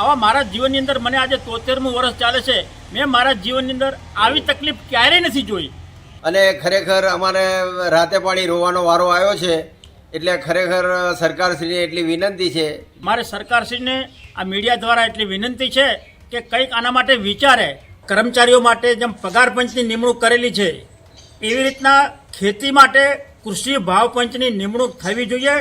આવા મારા જીવનની અંદર મને આજે તોતેરમું વર્ષ ચાલે છે. મેં મારા જીવનની અંદર આવી તકલીફ ક્યારેય નથી જોઈ. અને ખરેખર અમારે રાતે પાણી રોવાનો વારો આવ્યો છે એટલે ખરેખર સરકારશ્રીને એટલી વિનંતી છે. મારે સરકારશ્રીને આ મીડિયા દ્વારા એટલી વિનંતી છે કે કંઈક આના માટે વિચારે કર્મચારીઓ માટે જેમ પગાર પંચની નિમણૂક કરેલી છે એવી રીતના ખેતી માટે કૃષિ ભાવ પંચની નિમણૂક થવી જોઈએ.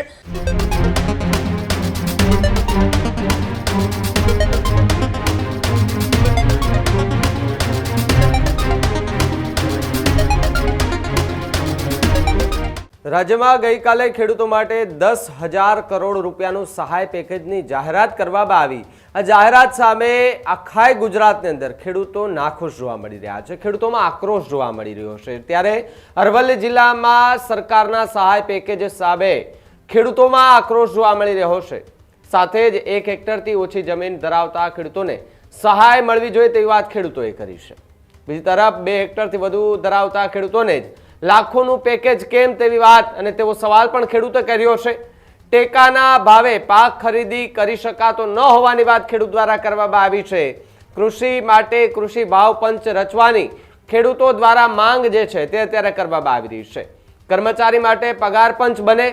રાજ્યમાં ગઈકાલે ખેડૂતો માટે દસ હજાર કરોડ રૂપિયાનું સહાય પેકેજની જાહેરાત કરવામાં આવી. આ જાહેરાત સામે આખાય ગુજરાતની અંદર ખેડૂતો નાખુશ જોવા મળી રહ્યા છે. ખેડૂતોમાં આક્રોશ જોવા મળી રહ્યો છે. ત્યારે અરવલ્લી જિલ્લામાં સરકારના સહાય પેકેજ સામે ખેડૂતોમાં આક્રોશ જોવા મળી રહ્યો છે. સાથે જ એક હેક્ટરથી ઓછી જમીન ધરાવતા ખેડૂતોને સહાય મળવી જોઈએ તેવી વાત ખેડૂતોએ કરી છે. બીજી તરફ બે હેક્ટરથી વધુ ધરાવતા ખેડૂતોને જ લાખોનું પેકેજ કેમ તેવી વાત? અને તેવો સવાલ પણ ખેડૂતે કર્યો છે. ટેકાના ભાવે પાક ખરીદી કરી શકાતો ન હોવાની વાત ખેડૂત દ્વારા કરવામાં આવી છે. કૃષિ માટે કૃષિ ભાવ પંચ રચવાની ખેડૂતો દ્વારા માંગ જે છે તે અત્યારે કરવામાં આવી રહી છે. કર્મચારી માટે પગાર પંચ બને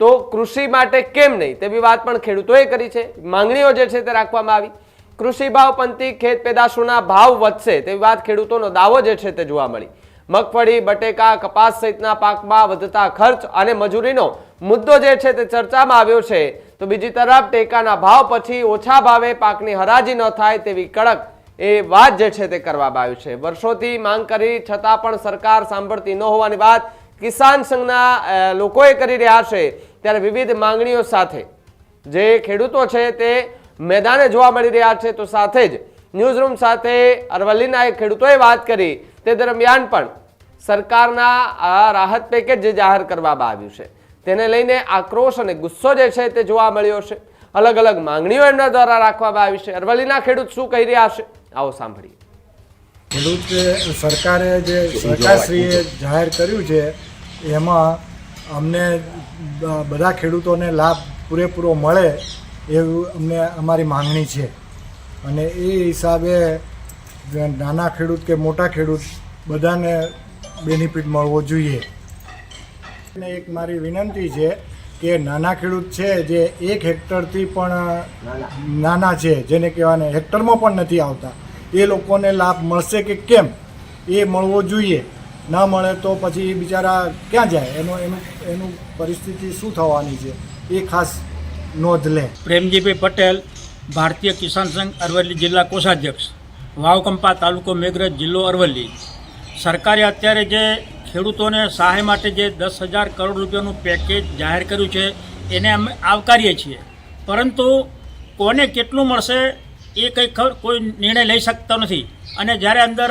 તો કૃષિ માટે કેમ નહીં તેવી વાત પણ ખેડૂતોએ કરી છે. માંગણીઓ જે છે તે રાખવામાં આવી. કૃષિ ભાવ પંથી ખેત પેદાશોના ભાવ વધશે તેવી વાત ખેડૂતોનો દાવો જે છે તે જોવા મળી. મગફળી, બટેકા, કપાસ સહિતના પાકમાં વધતા ખર્ચ અને મજૂરીનો મુદ્દો જે છે તે ચર્ચામાં આવ્યો છે. તો બીજી તરફ ટેકાના ભાવ પછી ઓછા ભાવે પાકની હરાજી ન થાય તેવી કડક એ વાત જે છે તે કરવામાં આવી છે. વર્ષોથી માંગ કરી છતાં પણ સરકાર સાંભળતી ન હોવાની વાત કિસાન સંઘના લોકોએ કરી રહ્યા છે. ત્યારે વિવિધ માંગણીઓ સાથે જે ખેડૂતો છે તે મેદાને જોવા મળી રહ્યા છે. તો સાથે જ ન્યૂઝરૂમ સાથે અરવલ્લીના એક ખેડૂતોએ વાત કરી. તે દરમિયાન પણ સરકારના આ રાહત પેકેજ જે જાહેર કરવામાં આવ્યું છે, તેને લઈને આક્રોશ અને ગુસ્સો જે છે તે જોવા મળ્યો છે. અલગ અલગ માંગણીઓ એમના દ્વારા રાખવામાં આવી છે. અરવલ્લીના ખેડૂત શું કહી રહ્યા છે? આવો સાંભળીએ. ખેડૂત સરકારે જે સરકારશ્રીએ જાહેર કર્યું છે, એમાં અમને બધા ખેડૂતોને લાભ પૂરેપૂરો મળે એવું અમને અમારી માંગણી છે. અને એ હિસાબે નાના ખેડૂત કે મોટા ખેડૂત બધાને બેનિફિટ મળવો જોઈએ. અને એક મારી વિનંતી છે કે નાના ખેડૂત છે જે એક હેક્ટરથી પણ નાના છે, જેને કહેવાને હેક્ટરમાં પણ નથી આવતા, એ લોકોને લાભ મળશે કે કેમ? એ મળવો જોઈએ. ન મળે તો પછી બિચારા ક્યાં જાય? એનો એનું એનું પરિસ્થિતિ શું થવાની છે? એ ખાસ નોંધ લે. પ્રેમજીભાઈ પટેલ, ભારતીય કિસાન સંઘ અરવલ્લી જિલ્લા કોષાધ્યક્ષ. વાવકંપા તાલુકો મેઘરજ જિલ્લો અરવલ્લી. સરકારે અત્યારે જે ખેડૂતોને સહાય માટે જે દસ હજાર કરોડ રૂપિયાનું પેકેજ જાહેર કર્યું છે, એને અમે આવકારીએ છીએ. પરંતુ કોને કેટલું મળશે એ કંઈ કોઈ નિર્ણય લઈ શકતો નથી. અને જ્યારે અંદર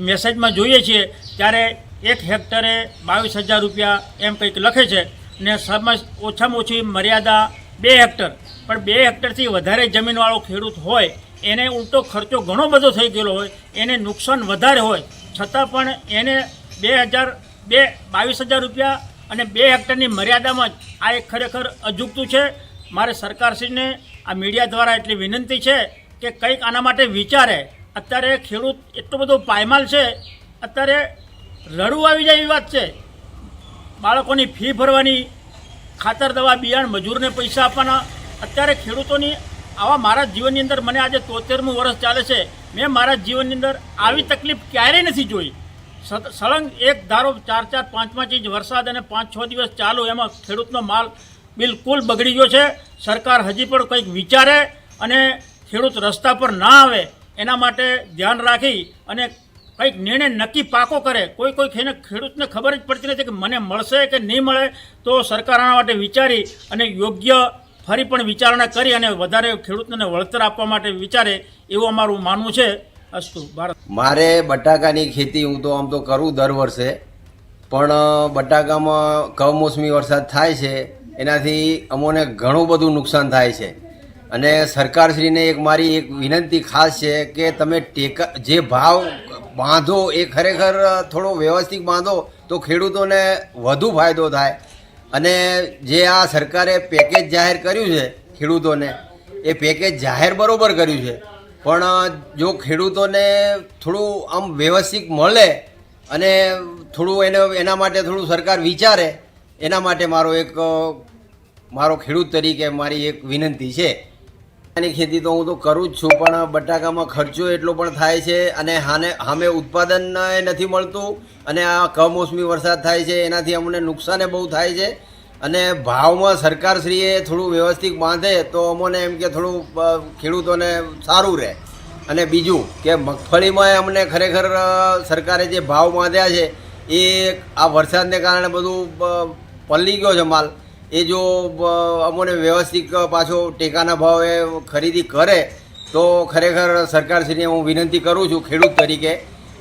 મેસેજમાં જોઈએ છીએ, ત્યારે એક હેક્ટરે બાવીસ હજાર રૂપિયા એમ કંઈક લખે છે ને સમજ ઓછામાં ઓછી મર્યાદા બે હેક્ટર. પણ બે હેક્ટરથી વધારે જમીનવાળો ખેડૂત હોય એને ઉલટો ખર્ચો ઘણો બધો થઈ ગયેલો હોય, એને નુકસાન વધારે હોય, છતાં પણ એને બે હજાર બે બાવીસ હજાર રૂપિયા અને બે હેક્ટરની મર્યાદામાં જ આ એક ખરેખર અજુગતું છે. મારે સરકારશ્રીને આ મીડિયા દ્વારા એટલી વિનંતી છે કે કંઈક આના માટે વિચારે. અત્યારે ખેડૂત એટલો બધો પાયમાલ છે, અત્યારે રડવું આવી જાય એવી વાત છે. બાળકોની ફી ભરવાની, ખાતર દવા, બિયાણ, મજૂરને પૈસા આપવાના. અત્યારે ખેડૂતોની આવા મારા જીવનની અંદર મને આજે તોતેરમું વર્ષ ચાલે છે. મેં મારા જીવનની અંદર આવી તકલીફ ક્યારેય નથી જોઈ. સળંગ એક ધારો ચાર ચાર, પાંચ પાંચ ઇંચ વરસાદ અને પાંચ, છ દિવસ ચાલુ એમાં ખેડૂતનો માલ બિલકુલ બગડી ગયો છે. સરકાર હજી પણ કંઈક વિચારે અને ખેડૂત રસ્તા પર ના આવે એના માટે ધ્યાન રાખી અને કંઈક નિર્ણય નક્કી પાકો કરે. કોઈ કોઈ ખેને, ખેડૂતને ખબર જ પડતી નથી કે મને મળશે કે નહીં મળે તો સરકાર આના માટે વિચારી અને યોગ્ય ફરી પણ વિચારણા કરી અને વધારે ખેડૂતોને વળતર આપવા માટે વિચારે એવું અમારું માનવું છે. અસ્તુ મારે બટાકાની ખેતી હું તો આમ તો કરું દર વર્ષે, પણ બટાકામાં કમોસમી વરસાદ થાય છે, એનાથી અમોને ઘણું બધું નુકસાન થાય છે. અને સરકારશ્રીને એક મારી એક વિનંતી ખાસ છે કે તમે ટેકા, જે ભાવ બાંધો એ ખરેખર થોડો વ્યવસ્થિત બાંધો તો ખેડૂતોને વધુ ફાયદો થાય. અને જે આ સરકારે પેકેજ જાહેર કર્યું છે ખેડૂતોને, એ પેકેજ જાહેર બરાબર કર્યું છે. પણ, જો ખેડૂતોને થોડું આમ વ્યવસ્થિત મળે અને થોડું એને, એના માટે થોડું સરકાર વિચારે, એના માટે મારો એક, મારો ખેડૂત તરીકે મારી એક વિનંતી છે. આની ખેતી તો હું તો કરું જ છું, પણ બટાકામાં ખર્ચો એટલો પણ થાય છે અને હાને, હામે ઉત્પાદન નથી મળતું અને આ કમોસમી વરસાદ થાય છે, એનાથી અમને નુકસાને બહુ થાય છે. અને ભાવમાં સરકારશ્રીએ થોડું વ્યવસ્થિત બાંધે તો અમોને એમ કે થોડું ખેડૂતોને સારું રહે. અને બીજું કે મગફળીમાં અમને ખરેખર સરકારે જે ભાવ બાંધ્યા છે, એ આ વરસાદને કારણે બધું પલળી ગયો છે માલ. એ જો અમોને વ્યવસ્થિત પાછો ટેકાના ભાવે ખરીદી કરે, તો ખરેખર સરકારશ્રીને હું વિનંતી કરું છું ખેડૂત તરીકે.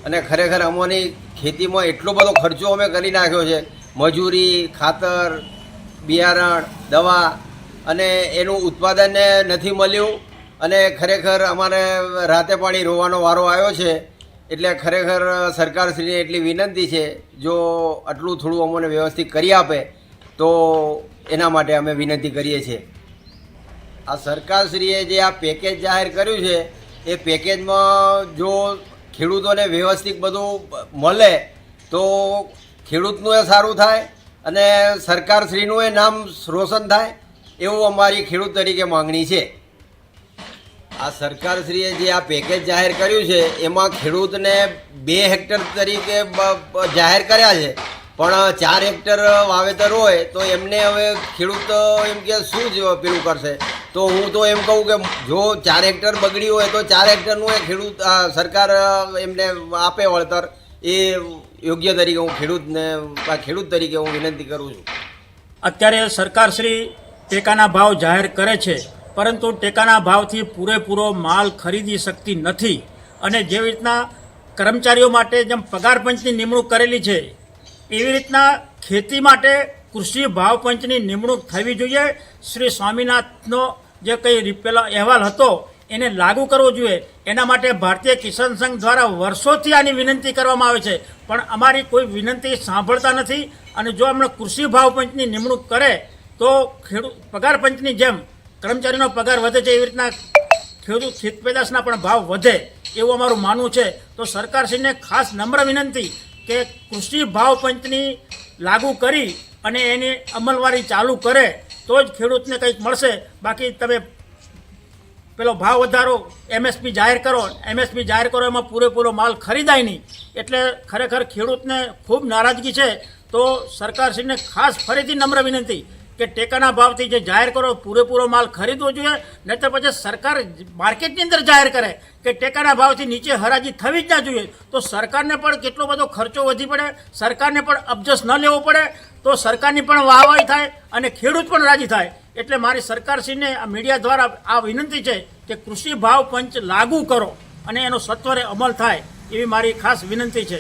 અને ખરેખર અમોની ખેતીમાં એટલો બધો ખર્ચો અમે કરી નાખ્યો છે. મજૂરી, ખાતર, બિયારણ, દવા, અને એનું ઉત્પાદન નથી મળ્યું. અને ખરેખર અમારે રાતે પાણી રોવાનો વારો આવ્યો છે. એટલે ખરેખર સરકારશ્રીને એટલી વિનંતી છે, જો આટલું થોડું અમને વ્યવસ્થિત કરી આપે તો એના માટે અમે વિનંતી કરીએ છીએ. આ સરકારશ્રીએ જે આ પેકેજ જાહેર કર્યું છે, એ પેકેજમાં જો ખેડૂતોને વ્યવસ્થિત બધું મળે, તો ખેડૂતનું એ સારું થાય અને સરકારશ્રીનું એ નામ રોશન થાય, એવું અમારી ખેડૂત તરીકે માંગણી છે. આ સરકારશ્રીએ જે આ પેકેજ જાહેર કર્યું છે, એમાં ખેડૂતને બે હેક્ટર તરીકે જાહેર કર્યા છે. પણ ચાર હેક્ટર વાવેતર હોય તો એમને હવે ખેડૂત એમ કે શું જ પેલું કરશે? તો હું તો એમ કહું કે જો ચાર હેક્ટર બગડી હોય તો ચાર હેક્ટરનું એ ખેડૂત સરકાર એમને આપે વળતર. એ યોગ્ય તરીકે હું ખેડૂતને ખેડૂત તરીકે હું વિનંતી કરું છું. અત્યારે સરકારશ્રી ટેકાના ભાવ જાહેર કરે છે, પરંતુ ટેકાના ભાવથી પૂરેપૂરો માલ ખરીદી શકતી નથી. અને જેવી રીતના કર્મચારીઓ માટે જેમ પગાર પંચની નિમણૂક કરેલી છે એવી રીતના ખેતી માટે કૃષિ ભાવ પંચની નિમણૂક થવી જોઈએ. શ્રી સ્વામિનાથનો જે કંઈ રીપેલો અહેવાલ હતો, એને લાગુ કરવો જોઈએ. એના માટે ભારતીય કિસાન સંઘ દ્વારા વર્ષોથી આની વિનંતી કરવામાં આવે છે. પણ અમારી કોઈ વિનંતી સાંભળતા નથી અને જો અમને કૃષિ ભાવ પંચની નિમણૂક કરે, તો ખેડૂત પગાર પંચની જેમ કર્મચારીનો પગાર વધે છે, એવી રીતના ખેડૂત ખેત પેદાશના પણ ભાવ વધે એવું અમારું માનવું છે. તો સરકારશ્રીને ખાસ નમ્ર વિનંતી કે કૃષિ ભાવ પંચની લાગુ કરી અને એની અમલવારી ચાલુ કરે, તો જ ખેડૂતને કંઈક મળશે. બાકી તમે પેલો ભાવ વધારો, એમએસપી જાહેર કરો, એમએસપી જાહેર કરો, એમાં પૂરેપૂરો માલ ખરીદાય નહીં. એટલે ખરેખર ખેડૂતને ખૂબ નારાજગી છે. તો સરકારશ્રીને ખાસ ફરીથી નમ્ર વિનંતી કે ટેકાના ભાવથી જે જાહેર કરો, પૂરેપૂરો માલ ખરીદવો જોઈએ, નહીતર પછી સરકાર માર્કેટની અંદર જાહેર કરે કે ટેકાના ભાવથી નીચે હરાજી થવી જ ના જોઈએ, તો સરકારને પણ કેટલો બધો ખર્ચો વધી પડે, સરકારને પણ અબજસ ન લેવો પડે, તો સરકારની પણ વાહવાહી થાય અને ખેડૂત પણ રાજી થાય. એટલે મારી સરકારશ્રીને આ મીડિયા દ્વારા આ વિનંતી છે કે કૃષિ ભાવ પંચ લાગુ કરો અને એનો સત્વરે અમલ થાય એવી મારી ખાસ વિનંતી છે.